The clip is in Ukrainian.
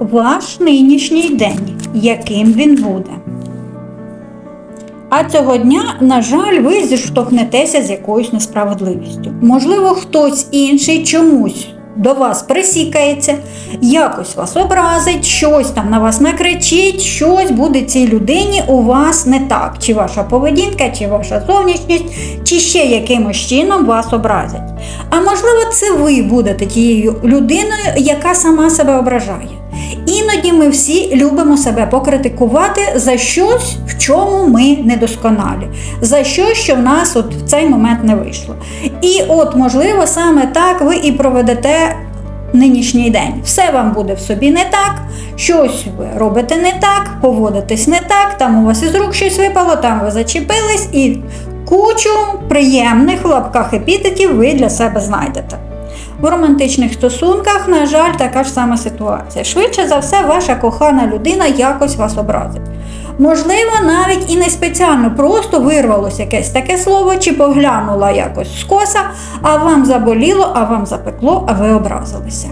ваш нинішній день, яким він буде. А цього дня, на жаль, ви зіштовхнетеся з якоюсь несправедливістю. Можливо, хтось інший чомусь до вас присікається, якось вас образить, щось там на вас накричить, щось буде цій людині у вас не так. Чи ваша поведінка, чи ваша зовнішність, чи ще якимось чином вас образять. А можливо, це ви будете тією людиною, яка сама себе ображає. Іноді ми всі любимо себе покритикувати за щось, в чому ми недосконалі, за щось, що в нас от в цей момент не вийшло. І от, можливо, саме так ви і проведете нинішній день. Все вам буде в собі не так, щось ви робите не так, поводитесь не так, там у вас із рук щось випало, там ви зачепились, і кучу приємних в лапках епітетів ви для себе знайдете. В романтичних стосунках, на жаль, така ж сама ситуація. Швидше за все, ваша кохана людина якось вас образить. Можливо, навіть і не спеціально, просто вирвалося якесь таке слово, чи поглянула якось скоса, а вам заболіло, а вам запекло, а ви образилися.